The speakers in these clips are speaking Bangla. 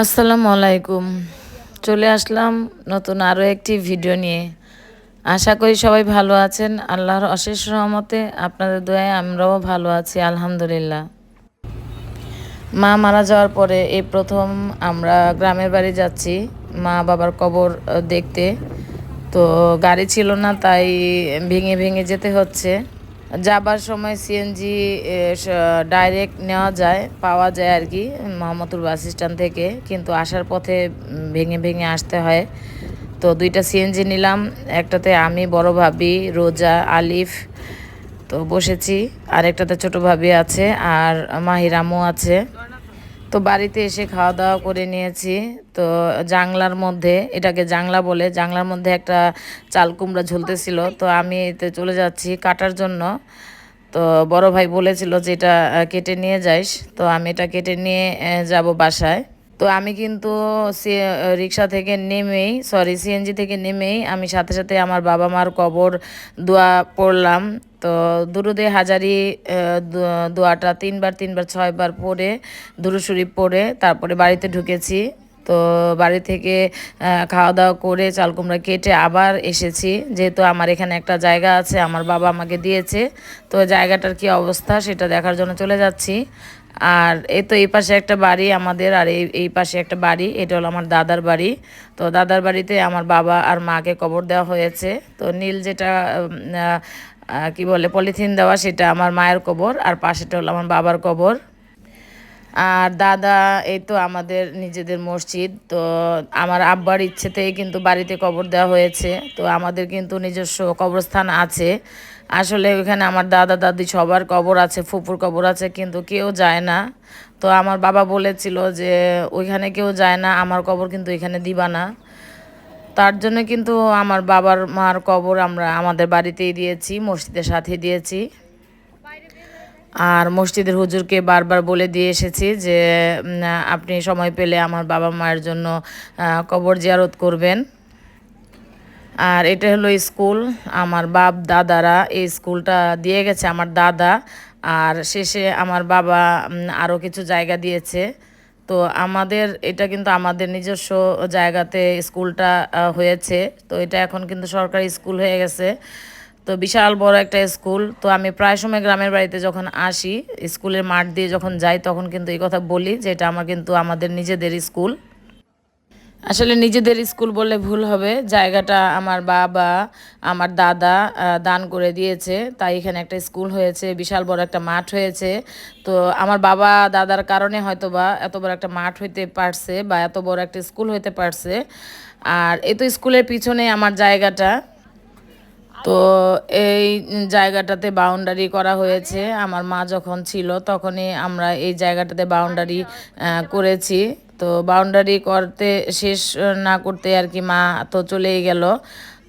আসসালামু আলাইকুম। চলে আসলাম নতুন আরও একটি ভিডিও নিয়ে। আশা করি সবাই ভালো আছেন। আল্লাহর অশেষ রহমতে আপনাদের দোয়ায় আমরাও ভালো আছি, আলহামদুলিল্লাহ। মা মারা যাওয়ার পরে এই প্রথম আমরা গ্রামের বাড়ি যাচ্ছি, মা বাবার কবর দেখতে। তো গাড়ি ছিল না, তাই ভেঙে ভেঙে যেতে হচ্ছে। যাবার সময় সিএনজি ডাইরেক্ট নেওয়া যায়, পাওয়া যায় আর কি মোহাম্মদপুর বাস স্ট্যান্ড থেকে। কিন্তু আসার পথে ভেঙে ভেঙে আসতে হয়। তো দুইটা সিএনজি নিলাম, একটাতে আমি, বড় ভাবি, রোজা, আলিফ, তো বসেছি। আর একটাতে ছোট ভাবি আছে, আর মাহিরামও আছে। তো বাড়িতে এসে খাওয়া দাওয়া করে নিয়েছি। তো জাংলার মধ্যে, এটাকে জাংলা বলে জাংলার মধ্যে একটা চাল কুমড়া ঝুলতেছিল। তো আমি এতে চলে যাচ্ছি কাটার জন্য। তো বড় ভাই বলেছিল যে এটা কেটে নিয়ে যাইস। তো আমি এটা কেটে নিয়ে যাব বাসায়। তো আমি কিন্তু সি- রিক্সা থেকে নেমেই সরি সিএনজি থেকে নেমেই আমি সাথে সাথে আমার বাবা মার কবর দোয়া পড়লাম। তো দুরুদে হাজারি দোয়াটা তিনবার তিনবার, ছয়বার পড়ে দুরু শরীফ পড়ে, তারপরে বাড়িতে ঢুকেছি। তো বাড়ি থেকে খাওয়া দাওয়া করে চাল কুমড়া কেটে আবার এসেছি। যেহেতু আমার এখানে একটা জায়গা আছে, আমার বাবা আমাকে দিয়েছে, তো জায়গাটার কি অবস্থা সেটা দেখার জন্য চলে যাচ্ছি। আর এই তো এই পাশে একটা বাড়ি আমাদের, আর এই এই পাশে একটা বাড়ি, এটা হলো আমার দাদার বাড়ি। তো দাদার বাড়িতে আমার বাবা আর মাকে কবর দেওয়া হয়েছে। তো নীল যেটা কি বলে, পলিথিন দেওয়া, সেটা আমার মায়ের কবর, আর পাশেটা হলো আমার বাবার কবর। আর দাদা, এই তো আমাদের নিজেদের মসজিদ, তো আমার আব্বার ইচ্ছেতেই কিন্তু বাড়িতে কবর দেওয়া হয়েছে, তো আমাদের কিন্তু নিজস্ব কবরস্থান আছে। আসলে ওখানে আমার দাদা, দাদি সবার কবর আছে, ফুপুর কবর আছে, কিন্তু কেউ যায় না। তো আমার বাবা বলেছিল যে, ওইখানে কেউ যায় না, আমার কবর কিন্তু এখানে দিবা না। তার জন্য কিন্তু আমার বাবার মার কবর আমরা আমাদের বাড়িতেই দিয়েছি, মসজিদের সাথে দিয়েছি। আর মসজিদের হুজুরকে বারবার বলে দিয়ে এসেছি যে আপনি সময় পেলে আমার বাবা মায়ের জন্য কবর জিয়ারত করবেন। আর এটা হলো স্কুল। আমার বাপ, দাদারা এই স্কুলটা দিয়ে গেছে আমার দাদা। আর শেষে আমার বাবা আরও কিছু জায়গা দিয়েছে। তো আমাদের, এটা কিন্তু আমাদের নিজস্ব জায়গাতে স্কুলটা হয়েছে। তো এটা এখন কিন্তু সরকারি স্কুল হয়ে গেছে। তো বিশাল বড় একটা স্কুল। তো আমি প্রায় সময় গ্রামের বাড়িতে যখন আসি, স্কুলের মাঠ দিয়ে যখন যাই, তখন কিন্তু এই কথা বলি যে এটা আমার কিন্তু আমাদের নিজেদের স্কুল। আসলে নিজেদের স্কুল বললে ভুল হবে। জায়গাটা আমার বাবা, আমার দাদা দান করে দিয়েছে। তাই এখানে একটা স্কুল হয়েছে, বিশাল বড় একটা মাঠ হয়েছে। তো আমার বাবা, দাদার কারণে হয়তো বা এত বড় একটা মাঠ হইতে পারছে বা এত বড় একটা স্কুল হইতে পারছে। আর এ তো স্কুলের পিছনে আমার জায়গাটা। তো এই জায়গাটাতে বাউন্ডারি করা হয়েছে। আমার মা যখন ছিল তখনই আমরা এই জায়গাটাতে বাউন্ডারি করেছি। তো বাউন্ডারি করতে, শেষ না করতে আর কি মা তো চলেই গেল।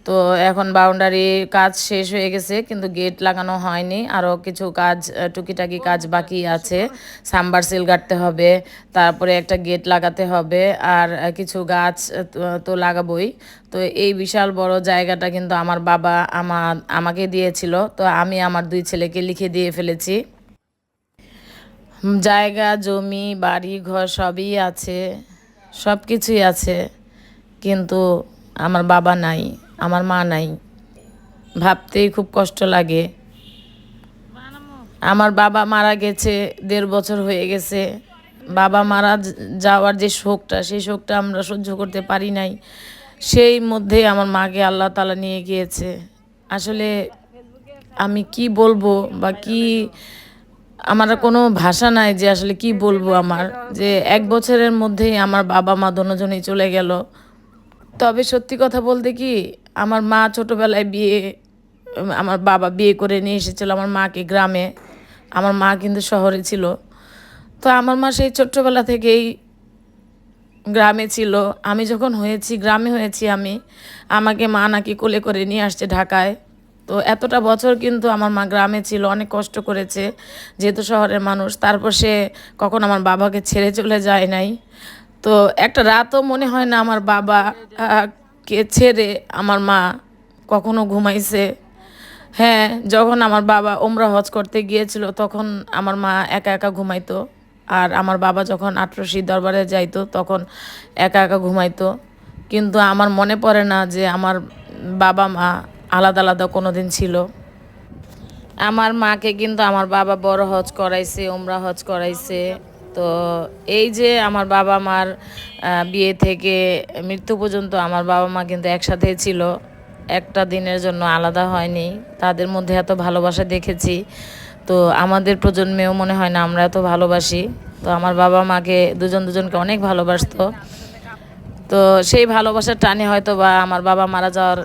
তো এখন বাউন্ডারি কাজ শেষ হয়ে গেছে, কিন্তু গেট লাগানো হয়নি। আরও কিছু কাজ টুকিটাকি কাজ বাকি আছে। সাম্বার সিল গাড়তে হবে, তারপরে একটা গেট লাগাতে হবে, আর কিছু গাছ তো- লাগাবই। তো এই বিশাল বড় জায়গাটা কিন্তু আমার বাবা আমার আমাকে দিয়েছিল। তো আমি আমার দুই ছেলেকে লিখে দিয়ে ফেলেছি। জায়গা, জমি, বাড়ি, ঘর সবই আছে সব কিছুই আছে, কিন্তু আমার বাবা নাই। আমার মা নাই। ভাবতেই খুব কষ্ট লাগে। আমার বাবা মারা গেছে, দেড় বছর হয়ে গেছে। বাবা মারা যাওয়ার যে শোকটা, সেই শোকটা আমরা সহ্য করতে পারি নাই। সেই মধ্যে আমার মাকে আল্লাহ তালা নিয়ে গিয়েছে। আসলে আমি কি বলব বা কি, আমার কোনো ভাষা নাই যে আসলে কি বলব আমার। যে এক বছরের মধ্যেই আমার বাবা মা দুজনেই চলে গেল। তবে সত্যি কথা বলতে কি, আমার মা ছোটবেলায় বিয়ে, আমার বাবা বিয়ে করে নিয়ে এসেছিল আমার মাকে গ্রামে। আমার মা কিন্তু শহরে ছিল। তো আমার মা সেই ছোট্টবেলা থেকেই গ্রামে ছিল। আমি যখন হয়েছি, গ্রামে হয়েছি আমি, আমাকে মা নাকি কোলে করে নিয়ে আসছে ঢাকায়। তো এতটা বছর কিন্তু আমার মা গ্রামে ছিল, অনেক কষ্ট করেছে। যেহেতু শহরের মানুষ, তারপর সে কখন আমার বাবাকে ছেড়ে চলে যায় নাই। তো একটা রাতও মনে হয় না আমার বাবা কে ছেড়ে আমার মা কখনো ঘুমাইছে। হ্যাঁ যখন আমার বাবা ওমরা হজ করতে গিয়েছিল, তখন আমার মা একা একা ঘুমাইতো। আর আমার বাবা যখন আটরশি দরবারে যাইতো, তখন একা একা ঘুমাইতো। কিন্তু আমার মনে পড়ে না যে আমার বাবা মা আলাদা আলাদা কোনো দিন ছিল। আমার মাকে কিন্তু আমার বাবা বড় হজ করাইছে ওমরা হজ করাইছে। তো এই যে আমার বাবা মার বিয়ে থেকে মৃত্যু পর্যন্ত আমার বাবা মা কিন্তু একসাথেই ছিল। একটা দিনের জন্য আলাদা হয়নি। তাদের মধ্যে এত ভালোবাসা দেখেছি। তো আমাদের প্রজন্মেও মনে হয় না আমরা এত ভালোবাসি। তো আমার বাবা মাকে, দুজন দুজনকে অনেক ভালোবাসতো। তো সেই ভালোবাসার টানে হয়তো বা আমার বাবা মারা যাওয়ার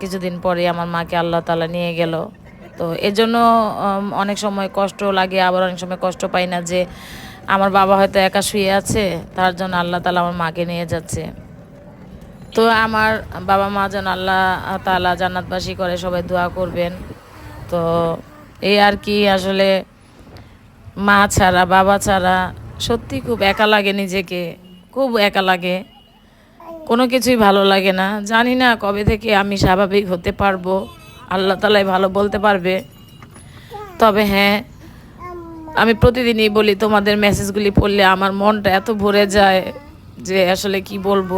কিছুদিন পরে আমার মাকে আল্লাহ তালা নিয়ে গেল। তো এজন্য অনেক সময় কষ্ট লাগে, আবার অনেক সময় কষ্ট পাই না যে আমার বাবা হয়তো একা শুয়ে আছে, তার জন্য আল্লাহ তালা আমার মাকে নিয়ে যাচ্ছে। তো আমার বাবা মা যেন আল্লাহ তালা জান্নাতবাসী করে, সবাই দোয়া করবেন। তো এই আর কি, আসলে মা ছাড়া, বাবা ছাড়া সত্যি খুব একা লাগে নিজেকে, খুব একা লাগে। কোনো কিছুই ভালো লাগে না। জানি না কবে থেকে আমি স্বাভাবিক হতে পারব। আল্লাহ তালাই ভালো বলতে পারবে। তবে হ্যাঁ আমি প্রতিদিনই বলি, তোমাদের মেসেজগুলি পড়লে আমার মনটা এত ভরে যায় যে আসলে কি বলব।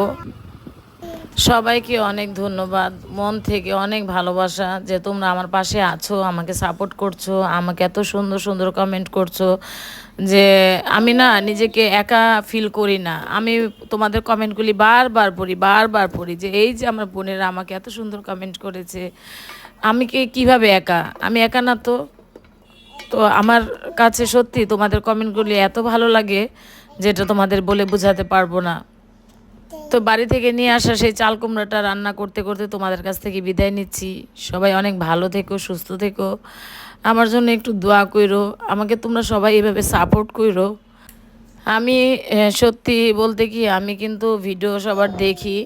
সবাইকে অনেক ধন্যবাদ। মন থেকে অনেক ভালোবাসা যে তোমরা আমার পাশে আছো, আমাকে সাপোর্ট করছ, আমাকে এত সুন্দর সুন্দর কমেন্ট করছ যে আমি না নিজেকে একা ফিল করি না। আমি তোমাদের কমেন্টগুলি বারবার পড়ি বারবার পড়ি যে এই যে আমার বোনেরা আমাকে এত সুন্দর কমেন্ট করেছে, আমি কি কীভাবে একা? আমি একা না তো? তো আমার কাছে সত্যি তোমাদের কমেন্টগুলি এত ভালো লাগে যেটা তোমাদের বলে বোঝাতে পারব না। তো বাড়ি থেকে নিয়ে আসা সেই চাল কুমড়াটা রান্না করতে করতে তোমাদের কাছ থেকে বিদায় নিচ্ছি। সবাই অনেক ভালো থেকো, সুস্থ থেকো। আমার জন্য একটু দোয়া কইরো, আমাকে তোমরা সবাই এভাবে সাপোর্ট কইরো। আমি সত্যি বলতে কি, আমি কিন্তু ভিডিও সবার দেখি,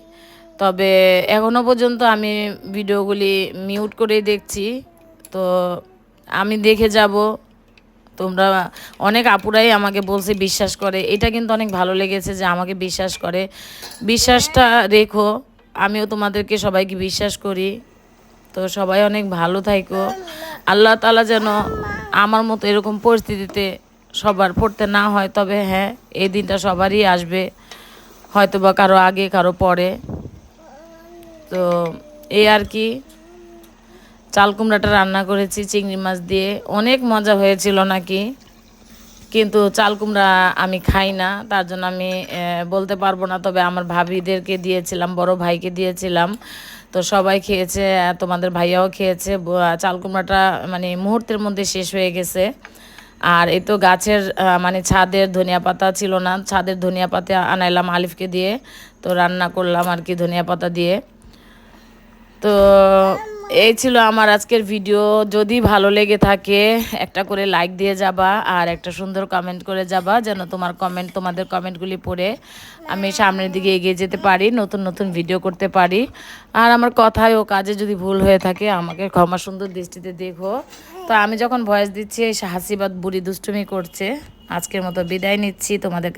তবে এখনও পর্যন্ত আমি ভিডিওগুলি মিউট করেই দেখছি। তো আমি দেখে যাব। তোমরা অনেক আপুরাই আমাকে বলছে বিশ্বাস করে। এটা কিন্তু অনেক ভালো লেগেছে যে আমাকে বিশ্বাস করে। বিশ্বাসটা রেখো, আমিও তোমাদেরকে সবাইকে বিশ্বাস করি। তো সবাই অনেক ভালো থাইকো। আল্লাহ তালা যেন আমার মতো এরকম পরিস্থিতিতে সবার পড়তে না হয়, তবে হ্যাঁ এই দিনটা সবারই আসবে। হয়তো বা কারও আগে, কারও পরে। তো এই আর কি। চাল কুমড়াটা রান্না করেছি, চিংড়ি মাছ দিয়ে। অনেক মজা হয়েছিল নাকি? কিন্তু চাল কুমড়া আমি খাই না, তার জন্য আমি বলতে পারব না। তবে আমার ভাবিদেরকে দিয়েছিলাম, বড় ভাইকে দিয়েছিলাম। তো সবাই খেয়েছে তোমাদের ভাইয়াও খেয়েছে। চাল কুমড়াটা মানে মুহূর্তের মধ্যে শেষ হয়ে গেছে। আর এই তো গাছের মানে ছাদের ধনিয়া পাতা ছিল না, ছাদের ধনিয়া পাতা আনাইলাম আলিফকে দিয়ে। তো রান্না করলাম আর কি ধনিয়া পাতা দিয়ে। তো এই ছিল আমার আজকের ভিডিও। যদি ভালো লেগে থাকে, একটা করে লাইক দিয়ে যাবা আর একটা সুন্দর কমেন্ট করে যাবা, যেন তোমার কমেন্ট তোমাদের কমেন্টগুলি পড়ে আমি সামনের দিকে এগিয়ে যেতে পারি, নতুন নতুন ভিডিও করতে পারি। আর আমার কথায় ও কাজে যদি ভুল হয়ে থাকে, আমাকে ক্ষমা সুন্দর দৃষ্টিতে দেখো। তো আমি যখন ভয়েস দিচ্ছি, এই হাসিবাদ বুড়ি দুষ্টুমি করছে। আজকের মতো বিদায় নিচ্ছি, তোমাদের